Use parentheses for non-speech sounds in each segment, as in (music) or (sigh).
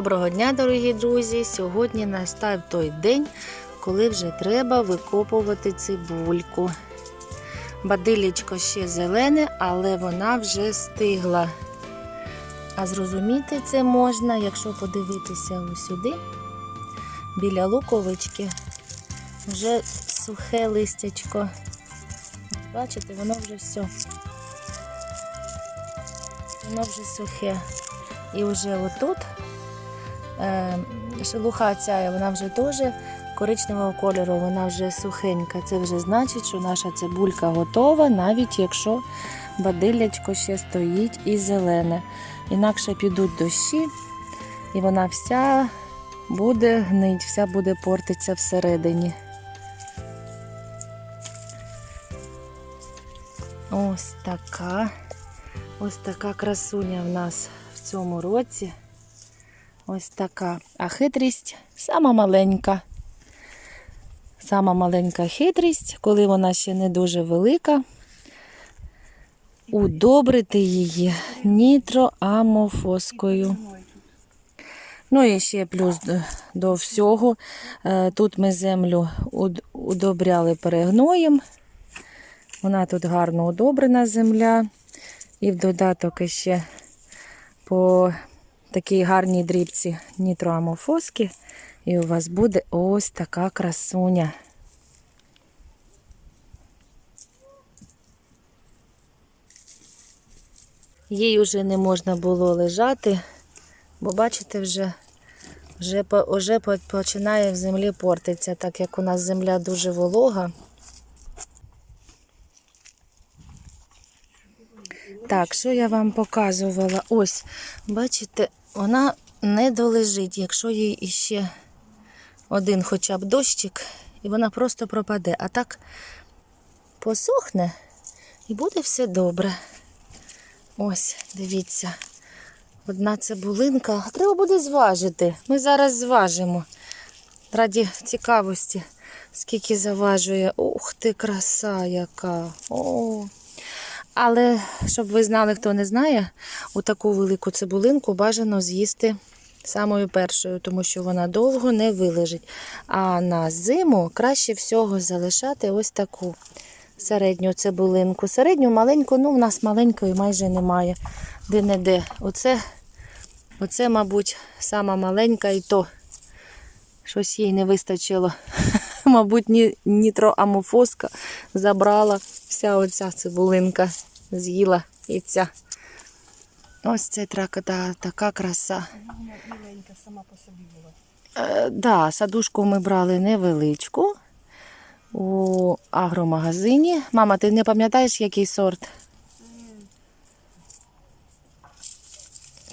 Доброго дня, дорогі друзі! Сьогодні настав той день, коли вже треба викопувати цибульку. Бадилічко ще зелене, але вона вже стигла. А зрозуміти це можна, якщо подивитися ось сюди. Біля луковички вже сухе листячко. Бачите, воно вже все. Воно вже сухе. І вже отут шелуха ця, вона вже теж коричневого кольору, вона вже сухенька. Це вже значить, що наша цибулька готова, навіть якщо бадиллячко ще стоїть і зелене. Інакше підуть дощі, і вона вся буде гнить, вся буде портитися всередині. Ось така. Ось така красуня в нас в цьому році. Ось така. А хитрість сама маленька. Сама маленька хитрість, коли вона ще не дуже велика. Удобрити її нітроамофоскою. Ну і ще плюс до, всього. е, Тут ми землю удобряли перегноєм. Вона тут гарно удобрена земля. І в додаток ще по такій гарній дрібці нітроамофоски. І у вас буде ось така красуня. Їй вже не можна було лежати, бо бачите, вже, вже, вже починає в землі портитися, так як у нас земля дуже волога. Так, що я вам показувала? Ось, бачите, вона не долежить, якщо їй іще один хоча б дощик, і вона просто пропаде. А так посохне і буде все добре. Ось, дивіться. Одна цибулинка. Треба буде зважити. Ми зараз зважимо. Раді цікавості, скільки заважує. Ух ти, краса яка. О. Але щоб ви знали, хто не знає, у таку велику цибулинку бажано з'їсти самою першою, тому що вона довго не вилежить. А на зиму краще всього залишати ось таку середню цибулинку. Середню маленьку, ну в нас маленької майже немає. Де-не-де. Оце, оце, мабуть, сама маленька і то щось їй не вистачило. (laughs) (laughs) Мабуть, ні, нітроамофоска забрала вся оця цибулинка, з'їла і ця. Ось це тракота, така краса. Маленька сама по собі була. Е, садушку ми брали невеличку у агромагазині. Мама, ти не пам'ятаєш, який сорт?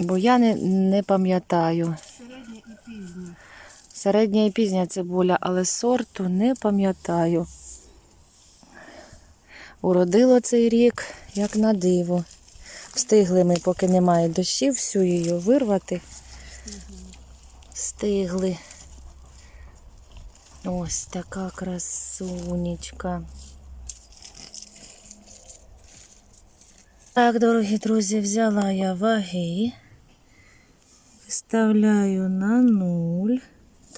Бо я не, не пам'ятаю. Середня і пізня. Цибуля, але сорту не пам'ятаю. Уродило цей рік, як на диво. Встигли ми, поки немає дощів, всю її вирвати. Встигли. Ось така красунечка. Так, дорогі друзі, взяла я ваги. Виставляю на нуль.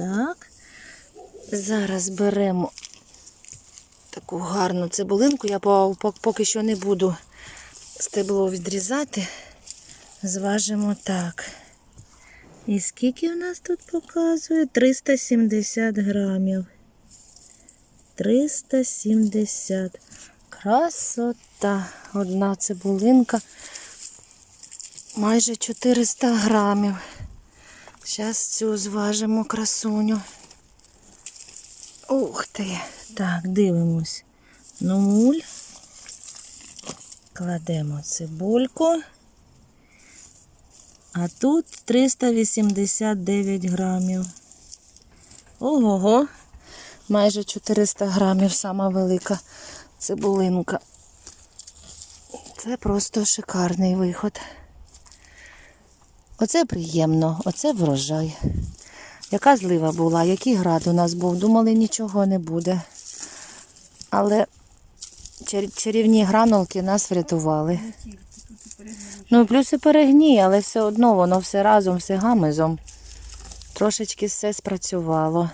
Так. Зараз беремо таку гарну цибулинку. Я по- по- поки що не буду стебло відрізати. Зважимо так. І скільки в нас тут показує? 370 грамів. 370. Красота. Одна цибулинка. Майже 400 грамів. Зараз цю зважимо красуню. Ух ти. Так, дивимось. Нуль. Кладемо цибульку. А тут 389 грамів. Ого, майже 400 грамів, сама велика цибулинка. Це просто шикарний виход. Оце приємно, оце врожай. Яка злива була, який град у нас був. Думали, нічого не буде. Але чар- чарівні гранулки нас врятували. Ну, плюс і перегній, але все одно воно все разом, все гамезом. Трошечки все спрацювало.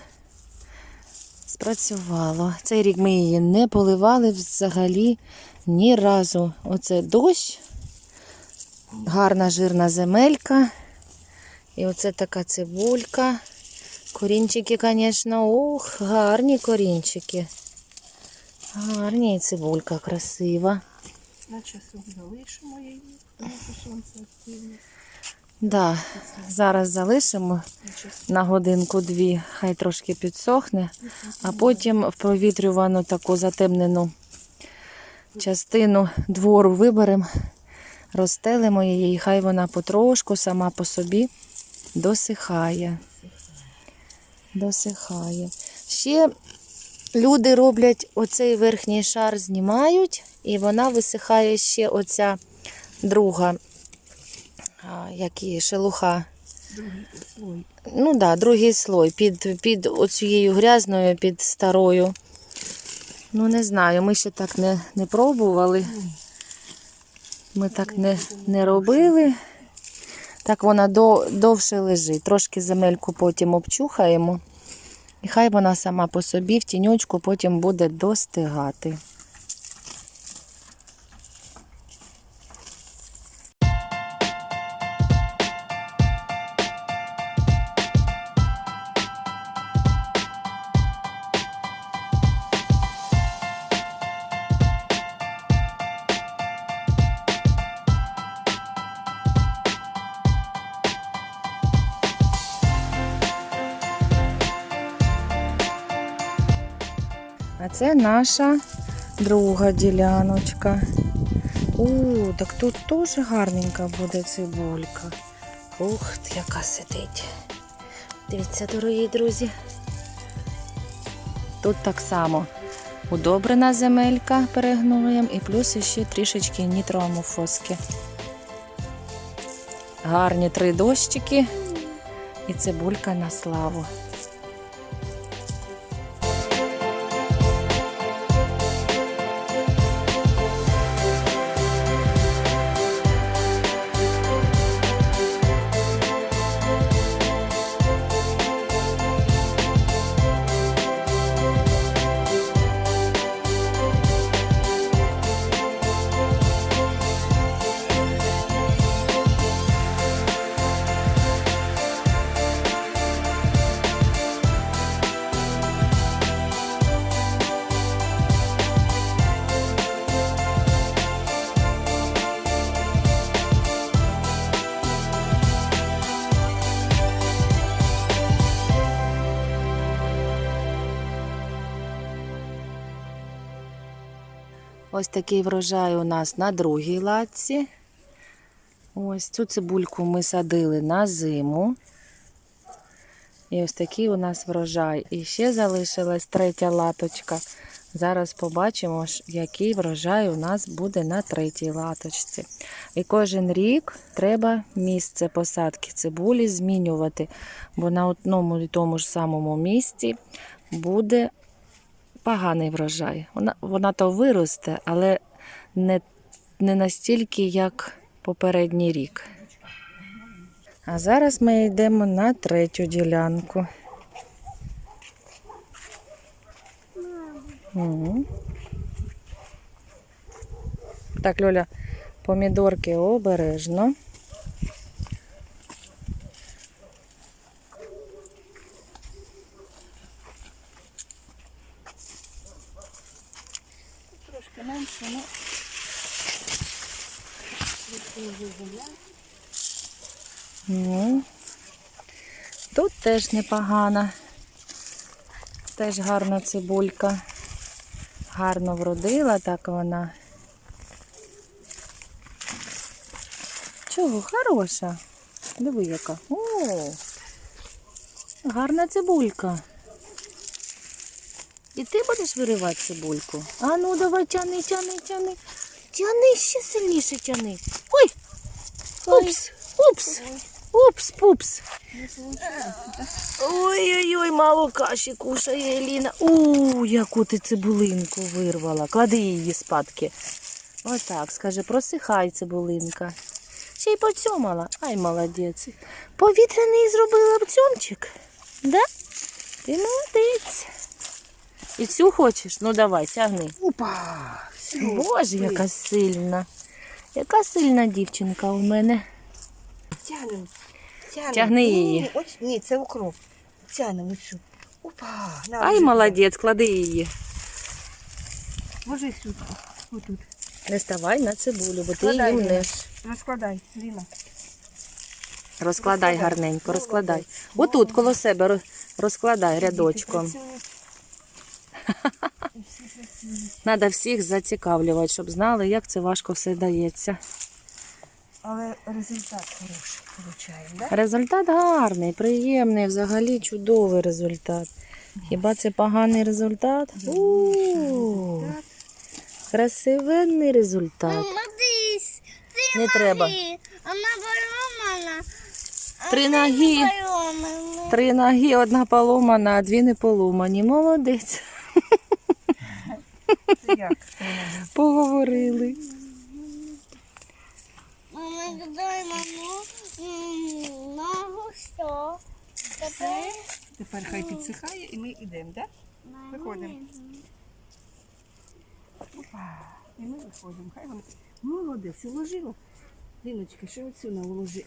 Спрацювало. Цей рік ми її не поливали взагалі ні разу. Оце дощ, гарна жирна земелька. І оце така цибулька. Корінчики, звісно, ух, гарні корінчики. Гарні і цибулька красива. На часу залишимо її, тому що сонце активне. Да, зараз залишимо на годинку-дві, хай трошки підсохне, а потім в провітрювану таку затемнену частину двору виберемо, розстелимо її, і хай вона потрошку сама по собі досихає. Досихає. Ще люди роблять оцей верхній шар, знімають, і вона висихає ще оця друга, як її, шелуха. Другий слой. Ну так, да, другий слой під, під оцією грязною, під старою. Ну, не знаю, ми ще так не, не пробували. Ми так не, не робили. Так вона до, довше лежить. Трошки земельку потім обчухаємо. І хай вона сама по собі в тіньочку потім буде достигати. А це наша друга діляночка. У, так тут теж гарненька буде цибулька. Ух, яка сидить. Дивіться, дорогі друзі. Тут так само удобрена земелька перегноєм і плюс ще трішечки нітроамофоски. Гарні три дощики і цибулька на славу. Ось такий врожай у нас на другій латці. Ось цю цибульку ми садили на зиму. І ось такий у нас врожай. І ще залишилась третя латочка. Зараз побачимо, який врожай у нас буде на третій латочці. І кожен рік треба місце посадки цибулі змінювати, бо на одному і тому ж самому місці буде поганий врожай. Вона, вона то виросте, але не, не настільки, як попередній рік. А зараз ми йдемо на третю ділянку. Мгм. Так, Льоля, помідорки обережно. Трошки менше, ну. Трохи вже земля. Ну, Тут теж непогана. Теж гарна цибулька. Гарно вродила так вона. Чого, хороша? Диви яка. О, гарна цибулька. І ти будеш виривати цибульку? А ну давай тяни, тяни, тяни. Тяни ще сильніше тяни. Ой! Упс! Упс! Упс, пупс. Ой-ой-ой, мало каші кушає Еліна. У, яку ти цибулинку вирвала. Клади її спадки. Отак, скаже, просихай цибулинка. ще й поцьомала. Ай, молодець. Повітряний зробила бцьомчик. Да? Ти молодець. І цю хочеш? Ну давай, тягни. Опа! Боже, яка сильна. Яка сильна дівчинка у мене. Тянем. Тянем. Тягни її. Ні, ось, ні, це укроп. Тянем оцю. Опа! На, Ай, молодець, клади її. Ложи сюди. Отут. Не ставай на цибулю, бо ти Складай її мнеш. Розкладай, Ліна. Розкладай гарненько, розкладай. Отут коло себе роз- розкладай рядочком. Діти працюють. І всі працюють. Треба всіх зацікавлювати, щоб знали, як це важко все дається. Але результат хороший получаємо, да? Результат гарний, приємний, взагалі чудовий результат. Хіба це поганий результат? У, Так. Красивенний результат. Мама, дивись, Не треба. Марі. Вона поломана. Три ноги. поломана. Три ноги, одна поломана, а дві не поломані. Молодець. Це як? Поговорили. Дай маму ногу, що? Тепер Тепер хай підсихає і ми йдемо, так? Виходимо. Опа. І ми виходимо. Хай вона. Молодець, уложила. Ліночка, що оцю на уложи.